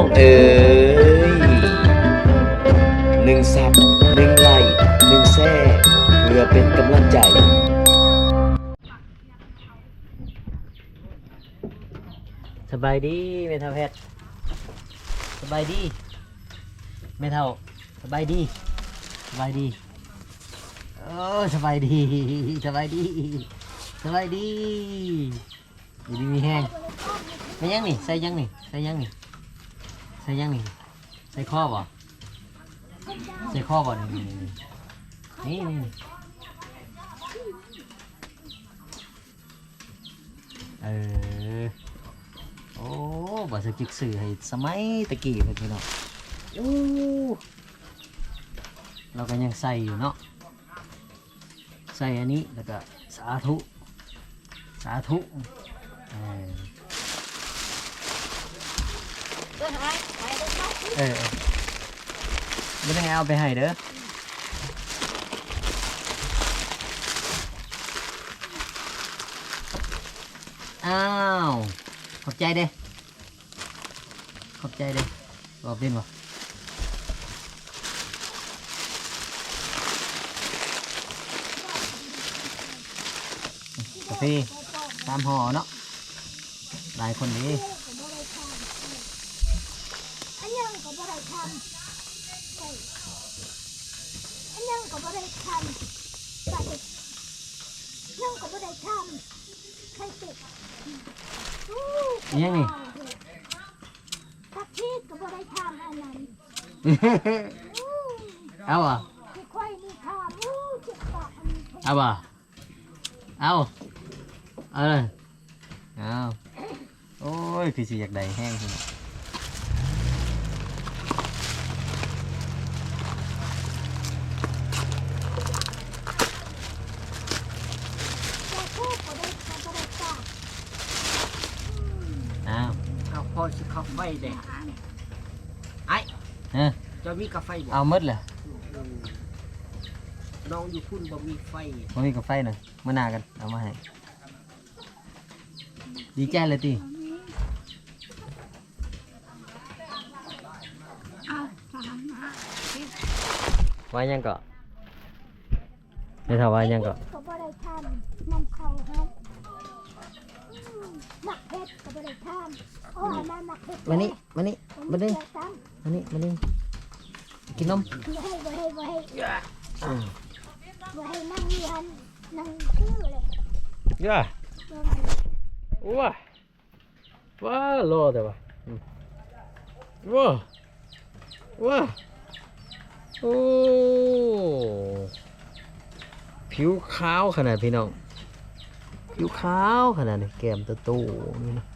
องเอ๋ยหนึ่งซับหนึ่งไลค์หนึ่งแซ่เพื่อเป็นกำลังใจสบายดีเมทัลแพทสบายดีเมทัลสบายดีสบายดีโอ้สบายดีสบายดีสบายดีอยู่ดีมีแห้งไม่ยังนี่ใส่ยังนี่ใส่ยังนี่ ส่ยังนี่ใส่ข้อบ่ใส่ข้อบ่นี่นี่นี่นี่เออ โอ้บาสกิกสื่อให้สมัยตะกี้เลยพี่น้องโอ้เราก็ยังใส่อยู่เนาะใส่อันนี้แล้วก็สาธุ สาธุเออ เออไม่ต้องเอาไปให้เด้ออ้าว ขอบใจเด้ ขอบใจเด้บอกเป็นบ่กาแฟตามห่อเนาะหลายคนดี อันยังก็บ่ได้ทำอันยังก็บ่ได้ทำบัดนี้ยังก็บ่ได้ทำใครติดอู้ อิหยังนี่ทักทีก็บ่ได้ทำอันนั้นอู้เอาอะที่ค่อยนี่ทำอู้เจ็บปากอันนี้เอาบ่เอาเอาเลยเอาโอ้ยคือสิอยากได้แห้งพี่น้อง แต่คู่ก็ได้ทำบ่ได้ตาก อ้าว เอาพอสิเข้าไฟเด้เออจะมีกาแฟบ่เอาหมดเลยน้องอยู่พุ่นบ่มีไฟมามีกาแฟหน่อยมาหนากันเอามาให้ดีใจเลยตีเอาถามมาว่ายังก็ไม่ถามว่ายังก็ ก็บ่ได้ทำนำเข้าครับอืม หมักเพชรก็บ่ได้ทำโอ้ยมาหมักเพชรมานี่มานี่มานี่มานี่มานี่กินนมบ่ให้บ่ให้บ่ให้อืมบ่ให้นั่งอยู่หันนั่งคือเลยย่าว้าว้าโลแต่ว่าว้าว้าโอ้ผิวขาวขนาดพี่น้อง ผิวขาวขนาดนี้แก้มตะตูนี่นะ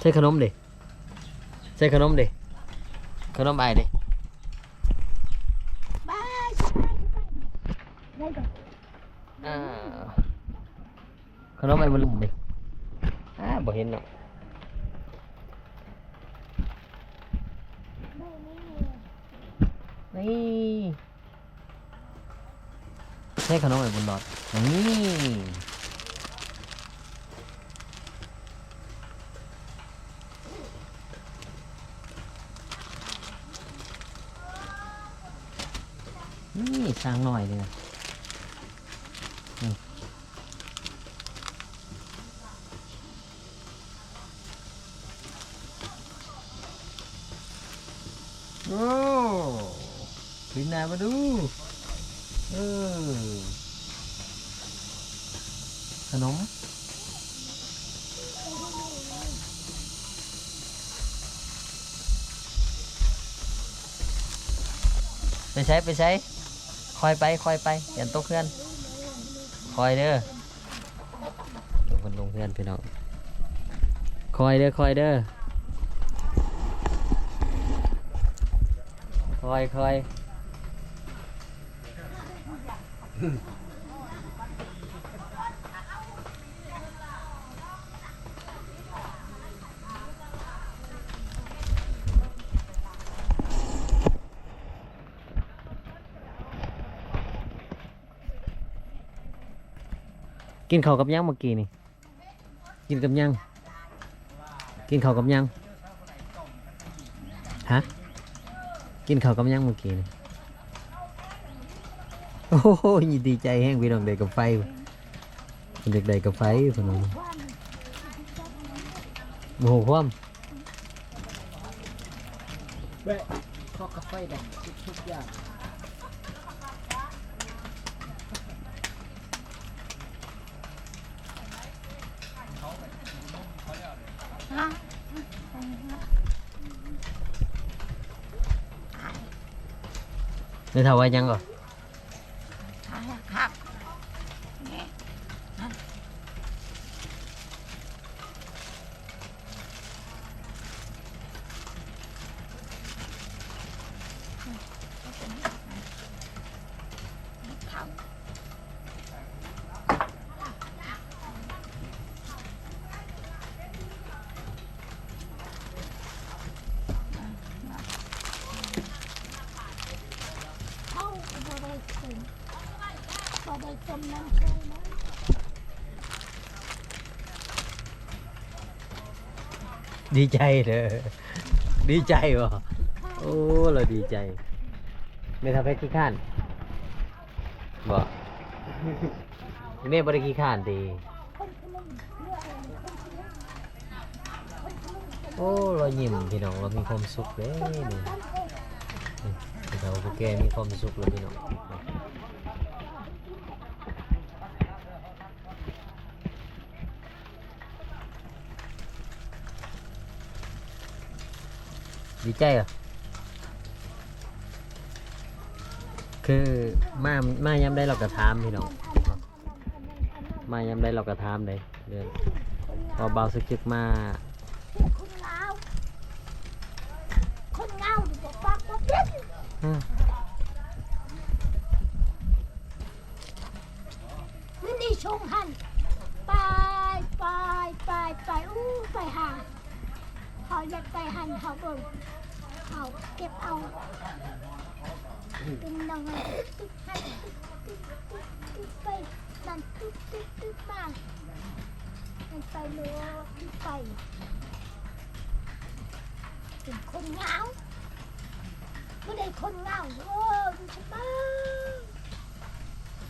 ใช่ขนมดิใช่ขนมดิขนมไอดิบายสบายสบายได้ก่อนอ่าขนมไอ้มันลุ่มดิอ่าบ่เห็นเนาะไม่มีนี่ใช่ขนมไอ้บุญหลอดนี่นี่สร้างหน่อยเลยนะโอ้ขึ้นหน้ามาดู เออขนมไปใช้ไปใช้คอยไปคอยไปอย่าตกเพื่อนคอยเด้อลงคนลงเพื่อนพี่น้องคอยเด้อคอยเด้อคอยคอย กินข้าวกับยังเมื่อกี้นี่ กินกับยัง กินข้าวกับหยัง ฮะ กินข้าวกับหยังเมื่อกี้นี่ โอ้โหดีใจแห้งพี่น้องได้กับไฟเด็กได้กับไฟพี่น้องความโอ้โหความแบะข้อกาไฟได้ทุกๆอย่างได้เท่าไว้ยังก่อน เข้าก็บ่ได้กินบ่ได้จมน้ำเคยนะ ดีใจเด้อดีใจวะโอ้ เราดีใจ ไม่ทำให้ขี้ข้านบอกนี่บริขี้ข้านดี โอ้เรายิ้มพี่น้องเรามีความสุขเลยคนนี่ทำกันเองเราพวกแกมีความสุขเลยพี่น้อง ดีใจเหรอคือมามายามได้เราก็ถามพี่น้องมายามได้เราก็ถามเลยเรื่องพอเบาสักจึกมา คนเงาคนเงาดูบอกปากว่าเป็น อืม นี่นี่ชงหันไปไปไปไปอู้ไปหาเขาอยากไปหันเขาเบิ่ง เก็บเอาเป็นนังไงตุ๊กหันตุ๊กตุ๊กตุ๊กตุ๊กไปนั่นตุ๊กตุ๊กตุ๊กมามันไปเลยตุ๊กไปเป็นคนเงาไม่ได้คนเงาโอ้ดูฉันบ้าง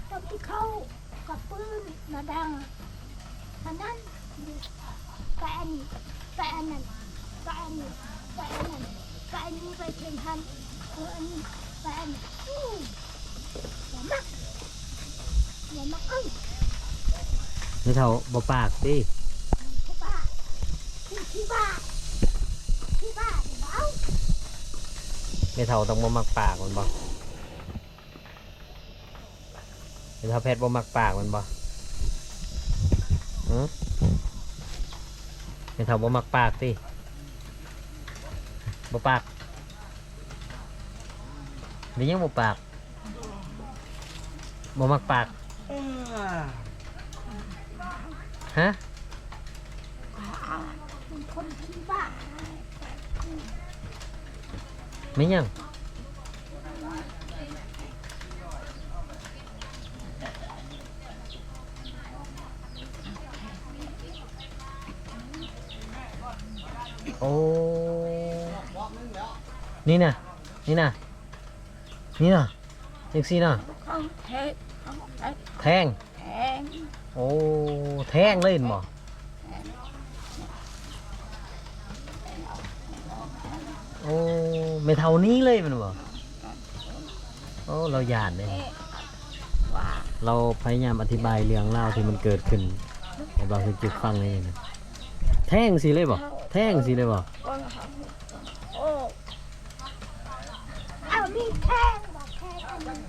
ตอนที่เขากับปืนมาดังอันนั้นไปอันนี้ไปอันนั้นไปอันนี้ไปอันนั้น ไปอันนี้ไปเทียนทันเอออันนี้ไปอันนี้อู้อย่ามักอย่ามักเอ้ยไม่เท่าบ่ปากสิที่บ้าที่ที่บ้าที่บ้าเดี๋ยวเอาไม่เท่าต้องบ่มักปากมันบ่ไม่เท่าแพทย์บ่มักปากมันบ่หือไม่เท่าบ่มักปากสิ บ่ปากนี่ยังบ่ปากบ่มักปากฮะเป็นคนที่บ้าไม่ยังโอ้ นี่นะนี่นะนี่นะเอ็กซี่นะเขาเทศเขาเทศแทง แทงโอ้ แทงเลยเห็นบ่โอ้ไม่เท่านี้เลยมันบ่โอ้ เราหยาดเลยว่าเราพยายามอธิบายเรื่องเล่าวที่มันเกิดขึ้นให้บางคนจุดฟังเลยนะแท่งสิเลยบ่แท่งสิเลยบ่คนเขาโอ้ เอามีแทงบอ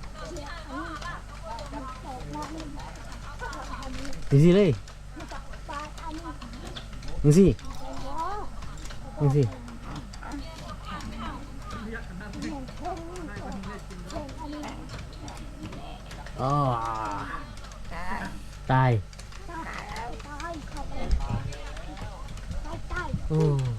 ก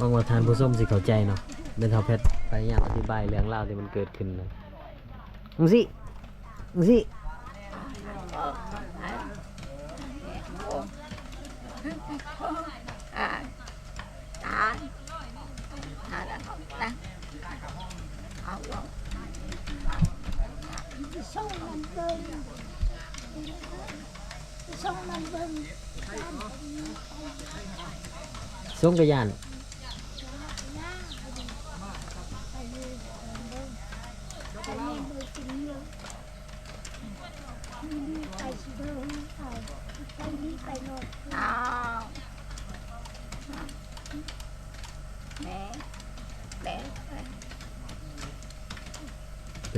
หวังว่าทานผู้ส้มสิเข้าใจเนาะเป็นเท่าเพชรพยายามอธิบายเรื่องเล่าวที่มันเกิดขึ้นเลยจังสิจังสิ à à à là không đang không không sông mình bơi sông mình bơi ส่งกระยาน ไปนี่บริกินเยอะนี่ไปสิเดินไปไปนี่ไปโน่นอ้าวแม่แม่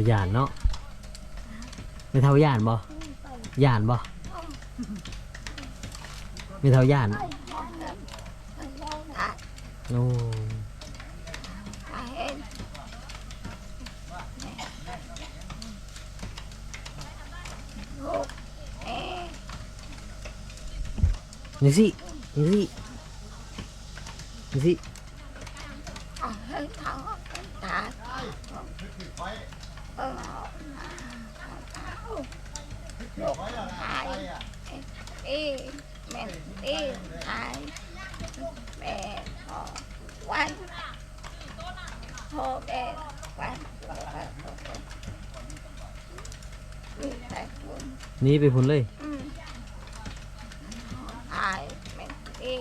กระยานเนาะไม่เท่าย่านบ่ไปยานบ่ไม่เท่าย่านโอ้นี่สินี่สินี่สิ เอาให้เขาตาเออลูกหายอี แม่อีหายแม่ขอวันโทรแม่วันมีแต่คุณหนี่ไปพุ่นเลย อืมหายแม่อี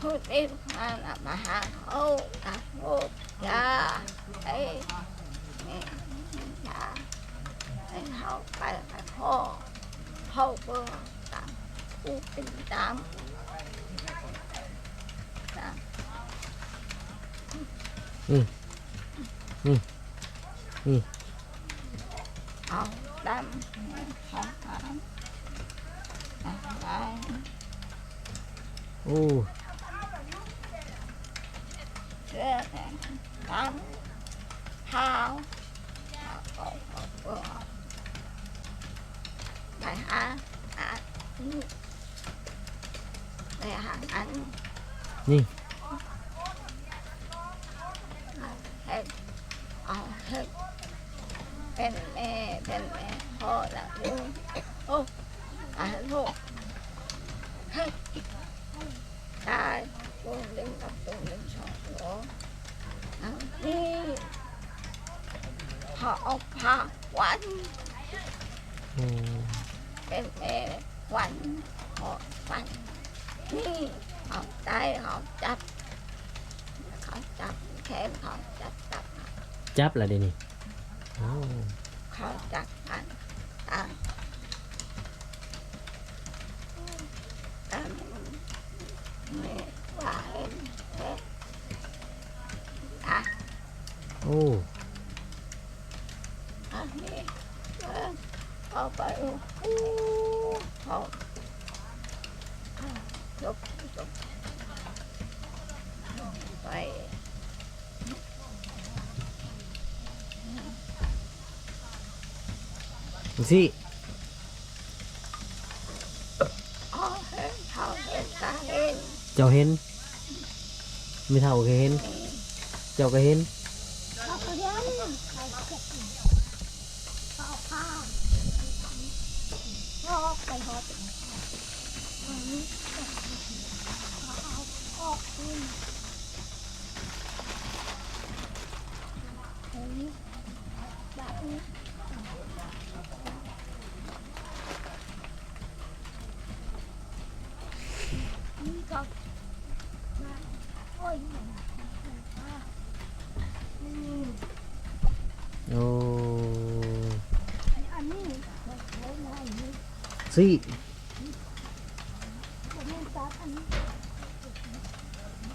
พูดเอีกมาละมาหาเขาตัดลูกยาไอ้แม่ยาไอ้เขาไปไปพ่อพ่อเบื่อ ตามกูเป็นตามตามนี่เอาดำของหางอะไรโอ้เสื้อแดงดำเท้าเอาเอาเอาเอาไปหาอันนี่เห็ดเอาเห็ดเป็นแม่เป็นแม่พ่อละลูกโอ้ตายลูกเฮ้ยตายลูกเล่นกับตัวเล่นสองหัวเอนี่พอเอาผ้าวันเป็นแม่วันพอวัน นี่เขาตายเขาจับเขาจับแขนเขาจับจับจับละเดี๋ยวนี้โอ้เขาจับกันตามตามไม่ว่าเห็นเห็นอะ โอ้อั สิ เอาเห็นเขาเห็นตาเห็น เจ้าเห็นไม่เท่าก็เห็น เจ้าก็เห็น เขาก็ยันเขาเก็บเขาเอ สิ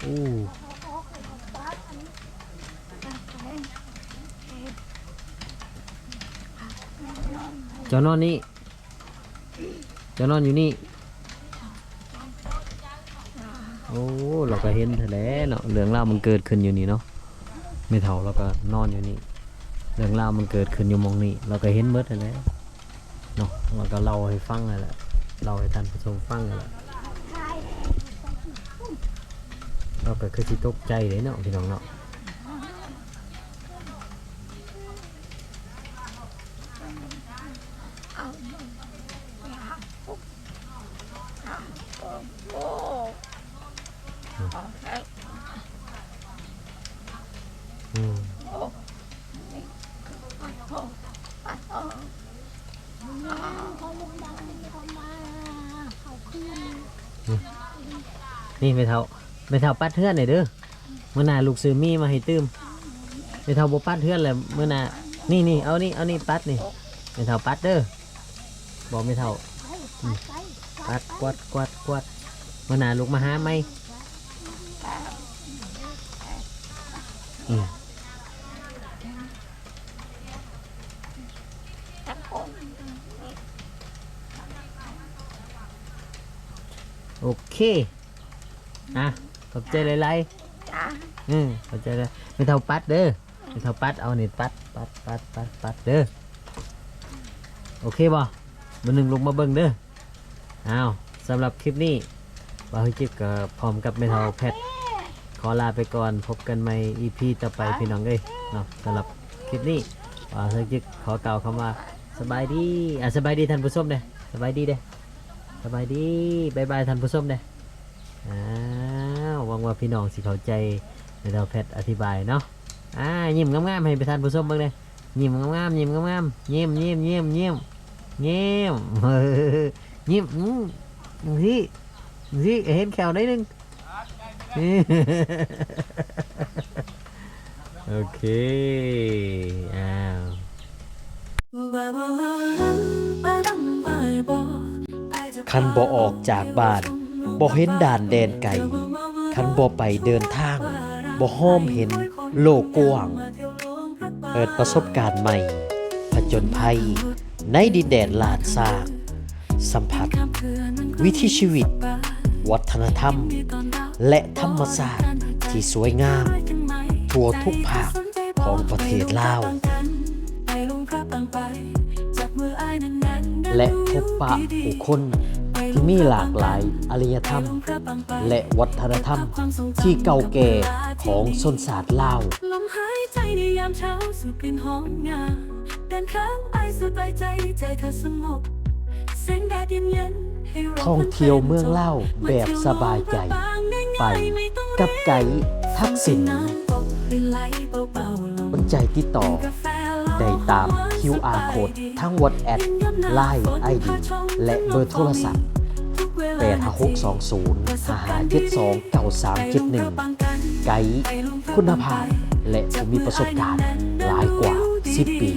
โอ้เอนนี้ตัดไปเจ้านอนนี่เจ้านอนอยู่นี่ โอ้ เราก็เห็นแท้แล้วเนาะเรื่องราวมันเกิดขึ้นอยู่นี่เนาะไม่เท่าเราก็นอนอยู่นี่ เรื่องราวมันเกิดขึ้นอยู่มองนี่เราก็เห็นเบิดแท้แล้ว เนาะเราก็เล่าให้ฟังนั่นแหละเล่าให้ท่านผู้ชมฟังนั่นแหละเราก็คือสิตกใจเลยเนาะพี่น้องเนาะ นี่ไม่เท่าไม่เท่าปัดเทือนหน่อยเด้อเมื่อนาลูกซื้อมีมาให้ตื้มไม่เท่าบ่ปัดเทือนเลยเมื่อนานี่นี่เอานี่เอานี่ปัดนี่ไม่เท่าปัดเด้อบอกไม่เท่าปัดกวาดกวาดกวาดเมื่อนาลูกมาหาไหมอืม ทั้งคน โอ เคอะขอบใจหลายๆจ้าอืมเข้าใจแล้วไม่เท่าปัดเด้อไม่เท่าปัดเอานี่ปัดปัดปัดปัดปัดเด้อโอเคบ่มือหนึ่งลงมาเบิ่งเด้ออ้าวสำหรับคลิปนี้บ่าวให้จิ๊บกับพร้อมกับไม่เท่าแพทขอลาไปก่อนพบกันใหม่ EP ต่อไปพี่น้องเอ้ยเนาะสำหรับคลิปนี้บ่าวให้จิ๊บขอกล่าวคำว่าสบายดีอะสบายดีท่านผู้ชมเด้อสบายดีเด้อ สบายดีบายบายท่านผู้ชมเด้ออ้าวหวังว่าพี่น้องสิเข้าใจเดี๋ยวเราแพทย์อธิบายเนาะอ่ายิ้มงามๆให้ไปทานผู้ชมเบิ่งเลยยิ้มงามๆยิ้มงามๆยิ้มยิ้มยิ้มยิ้มยิ้มยิ้มอืมสิสิเห็นแขวได้หนึงโอเคอ้าว คันบ่ออกจากบ้านบ่เห็นด่านแดนไกลคันบ่ไปเดินทางบ่ห้อมเห็นโลกกว้างเปิดประสบการณ์ใหม่ผจญภัย ในดินแดนลาดซากสัมผัส วิถีชีวิต วัฒนธรรม และธรรมศาสตร์ที่สวยงาม ทั่วทุกภาคของประเทศลาว และพบปะผู้คน ที่มีหลากหลายอารยธรรม และวัฒนธรรม ที่เก่าแก่ของชนชาติลาวลมหายใจในยามเช้าสูดกลิ่นหอมงาเดินข้างไอสบายใจใจเธอสงบแสงแดดเย็นๆให้เราท่องเที่ยวเมืองเล่าวแบบสบายใจ ไปกับไกด์ทักษิณสนใจติดต่อ ได้ตาม QR code ทั้ง WhatsApp Line ID และเบอร์โทรศัพท์ 8620 5572 9371 ไกด์คุณภาพและมีประสบการณ์หลายกว่า 10 ปี